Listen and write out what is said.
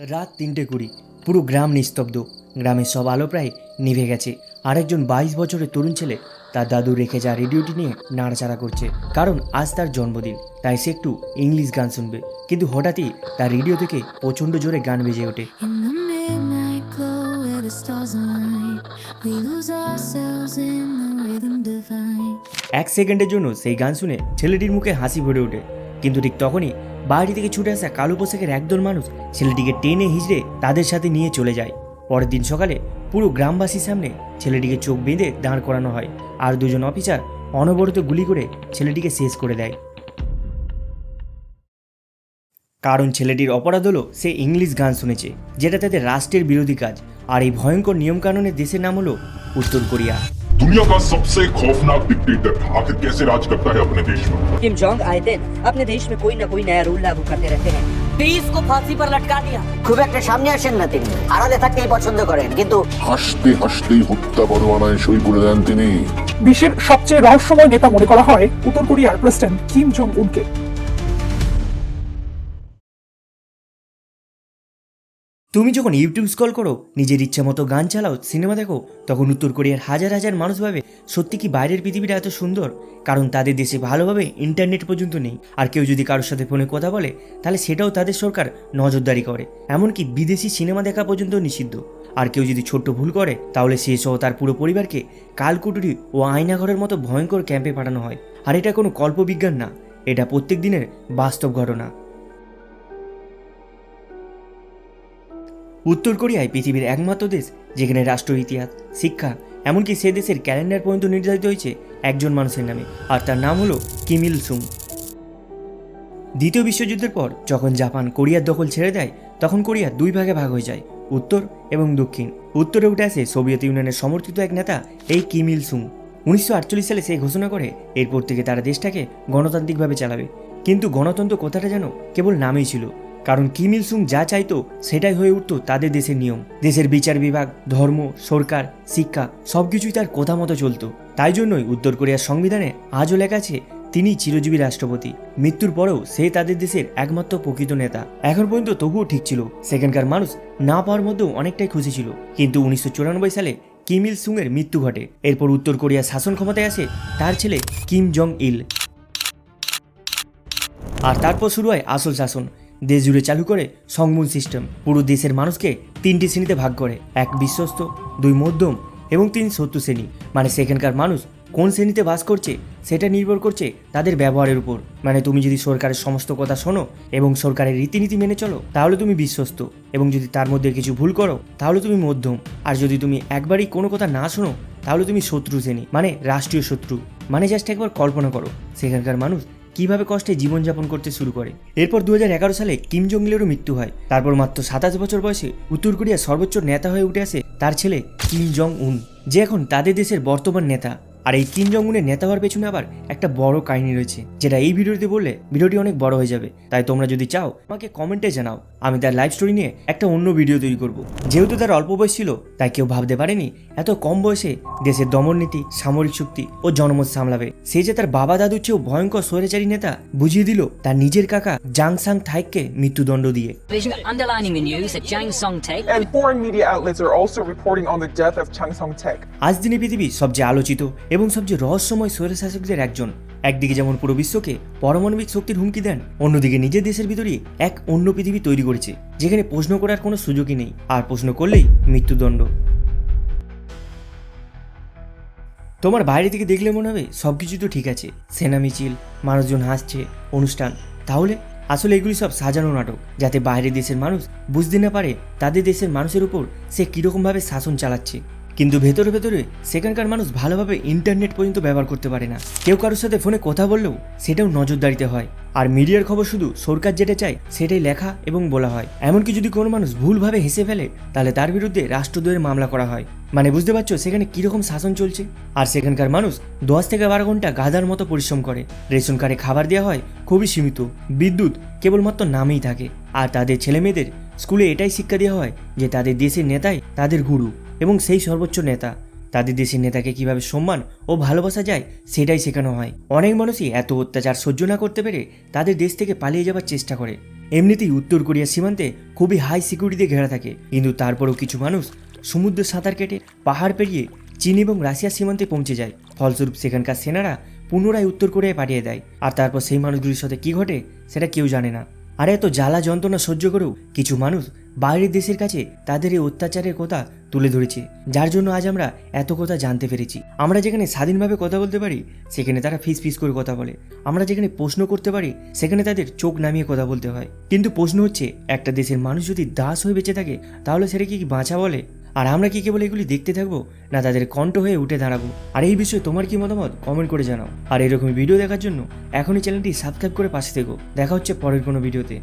রাত তিনটে কুড়ি। পুরো গ্রাম নিস্তব্ধ। গ্রামের সব আলো প্রায় নিভে গেছে। আরেকজন বাইশ বছরের তরুণ ছেলে তার দাদু রেখে যা রেডিওটি নিয়ে নাড়াচাড়া করছে। কারণ আজ তার জন্মদিন তাই সে একটু ইংলিশ গান শুনবে। কিন্তু হঠাৎই তার রেডিও থেকে প্রচণ্ড জোরে গান বেজে ওঠে. এক সেকেন্ডের জন্য সেই গান শুনে ছেলেটির মুখে হাসি ভরে ওঠে। কিন্তু ঠিক তখনই বাড়ি থেকে ছুটে আসা কালো পোশাকের একদল মানুষ ছেলেটিকে টেনে হিজড়ে তাদের সাথে নিয়ে চলে যায়। পরের দিন সকালে পুরো গ্রামবাসীর সামনে ছেলেটিকে চোখ বেঁধে দাঁড় করানো হয় আর দুজন অফিসার অনবরত গুলি করে ছেলেটিকে শেষ করে দেয়। কারণ ছেলেটির অপরাধ হলো সে ইংলিশ গান শুনেছে, যেটা তাদের রাষ্ট্রের বিরোধী কাজ। আর এই ভয়ঙ্কর নিয়মকানুনের দেশের নাম হলো উত্তর কোরিয়া। दुनिया का सबसे खौफनाक डिक्टेटर आखिर कैसे राज करता है अपने देश में किम जोंग आए दिन अपने देश में कोई ना कोई नया रूल लागू करते रहते हैं बीस को फांसी पर लटका दिया খুব একটা সামনে আসেন না তিনি আড়ালে থাকতেই পছন্দ করেন কিন্তু হাসতে হাসতেই হত্যা পরোয়ানায় সই করে দেন তিনি বিশ্বের সবচেয়ে রহস্যময় নেতা মনে করা হয় উত্তর কোরিয়ার প্রেসিডেন্ট কিম জং উনকে তুমি যখন ইউটিউব স্ক্রল করো, নিজের ইচ্ছা মতো গান চালাও সিনেমা দেখো, তখন উত্তর কোরিয়ার হাজার হাজার মানুষ ভাবে সত্যি কি বাইরের পৃথিবীটা এত সুন্দর? কারণ তাদের দেশে ভালোভাবে ইন্টারনেট পর্যন্ত নেই। আর কেউ যদি কারোর সাথে ফোনে কথা বলে, তাহলে সেটাও তাদের সরকার নজরদারি করে। এমনকি বিদেশি সিনেমা দেখা পর্যন্ত নিষিদ্ধ। আর কেউ যদি ছোট্ট ভুল করে, তাহলে সে সহ তার পুরো পরিবারকে কালকুটুরি ও আয়নাঘরের মতো ভয়ঙ্কর ক্যাম্পে পাঠানো হয়। আর এটা কোনো কল্পবিজ্ঞান না। এটা প্রত্যেক দিনের বাস্তব ঘটনা। উত্তর কোরিয়ায় পৃথিবীর একমাত্র দেশ, যেখানে রাষ্ট্র, ইতিহাস, শিক্ষা, এমনকি সে দেশের ক্যালেন্ডার পর্যন্ত নির্ধারিত হয়েছে একজন মানুষের নামে, আর তার নাম হলো কিমিল সুং দ্বিতীয় বিশ্বযুদ্ধের পর, যখন জাপান কোরিয়ার দখল ছেড়ে দেয়, তখন কোরিয়া দুই ভাগে ভাগ হয়ে যায়, উত্তর এবং দক্ষিণ। উত্তরে উঠে আসে সোভিয়েত ইউনিয়নের সমর্থিত এক নেতা, এই কিমিল সুং উনিশশো আটচল্লিশ সালে সে ঘোষণা করে, এরপর থেকে তারা দেশটাকে গণতান্ত্রিকভাবে চালাবে। কিন্তু গণতন্ত্র কথাটা যেন কেবল নামেই ছিল। কারণ কিম ইল সুং যা চাইতো সেটাই হয়ে উঠতো তাদের দেশের নিয়ম। দেশের বিচার বিভাগ, ধর্ম, সরকার, শিক্ষা সবকিছুই তার কথা মতো চলতো। তাই জন্যই উত্তর কোরিয়ার সংবিধানে আজও লেখা আছে, তিনি চিরজীবী রাষ্ট্রপতি। মৃত্যুর পরেও সে তাদের দেশের একমাত্র প্রকৃত নেতা। এখন পর্যন্ত তবুও ঠিক ছিল, সেখানকার মানুষ না পাওয়ার মধ্যেও অনেকটাই খুশি ছিল। কিন্তু উনিশশো চুরানব্বই সালে কিম ইল সুং এর মৃত্যু ঘটে। এরপর উত্তর কোরিয়ার শাসন ক্ষমতায় আসে তার ছেলে কিম জং ইল আর তারপর শুরু হয় আসল শাসন। দেশ জুড়ে চালু করে সংমূল সিস্টেম। পুরো দেশের মানুষকে তিনটি শ্রেণীতে ভাগ করে। এক বিশ্বস্ত, দুই মধ্যম এবং তিন শত্রু শ্রেণি। মানে সেখানকার মানুষ কোন শ্রেণীতে বাস করছে, সেটা নির্ভর করছে তাদের ব্যবহারের উপর। মানে তুমি যদি সরকারের সমস্ত কথা শোনো এবং সরকারের রীতিনীতি মেনে চলো, তাহলে তুমি বিশ্বস্ত। এবং যদি তার মধ্যে কিছু ভুল করো, তাহলে তুমি মধ্যম। আর যদি তুমি একবারই কোনো কথা না শোনো, তাহলে তুমি শত্রু শ্রেণি। মানে রাষ্ট্রীয় শত্রু। মানে জাস্ট একবার কল্পনা করো, সেখানকার মানুষ কীভাবে কষ্টে জীবনযাপন করতে শুরু করে? এরপর দু হাজার এগারো সালে কিম জঙ্গিলেরও মৃত্যু হয়। তারপর মাত্র সাতাশ বছর বয়সে উত্তর কোরিয়ার সর্বোচ্চ নেতা হয়ে উঠে আসে তার ছেলে কিম জং উন যে এখন তাদের দেশের বর্তমান নেতা। আর এই কিম জং উনের নেতা হওয়ার পেছনে আবার একটা বড় কাহিনী রয়েছে, যেটা এই ভিডিওতে বললে ভিডিওটি অনেক বড় হয়ে যাবে। তাই তোমরা যদি চাও, আমাকে কমেন্টে জানাও। আমি তার লাইভ স্টোরি নিয়ে একটা অন্য ভিডিও তৈরি করব। যেহেতু তার অল্প বয়স ছিল তাই কেউ ভাবতে পারেনি এত কম বয়সে দেশের দমননীতি সামরিক শক্তি ও জনমত সামলাবে। সে যে তার বাবা দাদুর চেয়েও ভয়ঙ্কর স্বৈরাচারী নেতা বুঝিয়ে দিল তার নিজের কাকা জাংসাং থাইককে মৃত্যুদণ্ড দিয়ে. আজ দিনে পৃথিবী সবচেয়ে আলোচিত এবং সবচেয়ে রহস্যময় স্বৈরশাসকদের একজন। একদিকে যেমন পুরো বিশ্বকে পারমাণবিক শক্তির হুমকি দেন, অন্যদিকে নিজের দেশের ভিতরে এক অন্য পৃথিবী তৈরি করেছে, যেখানে প্রশ্ন করার কোনো সুযোগই নেই, আর প্রশ্ন করলেই মৃত্যুদণ্ড। তোমার বাইরে থেকে দেখলে মনে হবে সব কিছু তো ঠিক আছে, সেনা মিছিল, মানুষজন হাসছে, অনুষ্ঠান। তাহলে আসলে এগুলি সব সাজানো নাটক, যাতে বাইরের দেশের মানুষ বুঝতে না পারে তাদের দেশের মানুষের উপর সে কীরকমভাবে শাসন চালাচ্ছে। কিন্তু ভেতরে ভেতরে সেখানকার মানুষ ভালোভাবে ইন্টারনেট পর্যন্ত ব্যবহার করতে পারে না। কেউ কারোর সাথে ফোনে কথা বললেও সেটাও নজরদারিতে হয়। আর মিডিয়ার খবর শুধু সরকার যেটা চায়, সেটাই লেখা এবং বলা হয়। এমনকি যদি কোনো মানুষ ভুলভাবে হেসে ফেলে, তাহলে তার বিরুদ্ধে রাষ্ট্রদ্রোহের মামলা করা হয়। মানে বুঝতে পারছ সেখানে কীরকম শাসন চলছে? আর সেখানকার মানুষ দশ থেকে বারো ঘণ্টা গাধার মতো পরিশ্রম করে। রেশন কার্ডে খাবার দেওয়া হয় খুবই সীমিত। বিদ্যুৎ কেবলমাত্র নামেই থাকে। আর তাদের ছেলেমেয়েদের স্কুলে এটাই শিক্ষা দেওয়া হয় যে তাদের দেশের নেতাই তাদের গুরু। এবং সেই সর্বোচ্চ নেতা। তাদের দেশের নেতাকে কীভাবে সম্মান ও ভালোবাসা যায়, সেটাই শেখানো হয়। অনেক মানুষই এত অত্যাচার সহ্য না করতে পেরে তাদের দেশ থেকে পালিয়ে যাবার চেষ্টা করে। এমনিতেই উত্তর কোরিয়া সীমান্তে খুবই হাই সিকিউরিটিতে ঘেরা থাকে। কিন্তু তারপরেও কিছু মানুষ সমুদ্র সাঁতার কেটে, পাহাড় পেরিয়ে চীন এবং রাশিয়া সীমান্তে পৌঁছে যায়। ফলস্বরূপ সেখানকার সেনারা পুনরায় উত্তর কোরিয়ায় পাঠিয়ে দেয়। আর তারপর সেই মানুষগুলির সাথে কি ঘটে, সেটা কেউ জানে না। আর এত জ্বালা যন্ত্রণা সহ্য করেও কিছু মানুষ বাইরের দেশের কাছে তাদের এই অত্যাচারের কথা তুলে ধরেছে, যার জন্য আজ আমরা এত কথা জানতে পেরেছি। আমরা যেখানে স্বাধীনভাবে কথা বলতে পারি, সেখানে তারা ফিস ফিস করে কথা বলে। আমরা যেখানে প্রশ্ন করতে পারি, সেখানে তাদের চোখ নামিয়ে কথা বলতে হয়। কিন্তু প্রশ্ন হচ্ছে, একটা দেশের মানুষ যদি দাস হয়ে বেঁচে থাকে, তাহলে সেটা কি বাঁচা বলে? আর আমরা কি কেবল এগুলি দেখতে থাকব, না তাদের কণ্ঠ হয়ে উঠে দাঁড়াবো? আর এই বিষয়ে তোমার কি মতামত? কমেন্ট করে জানাও। আর এরকম ভিডিও দেখার জন্য এখনই চ্যানেলটি সাবস্ক্রাইব করে পাশে থেকো। দেখা হচ্ছে পরের কোনো ভিডিওতে।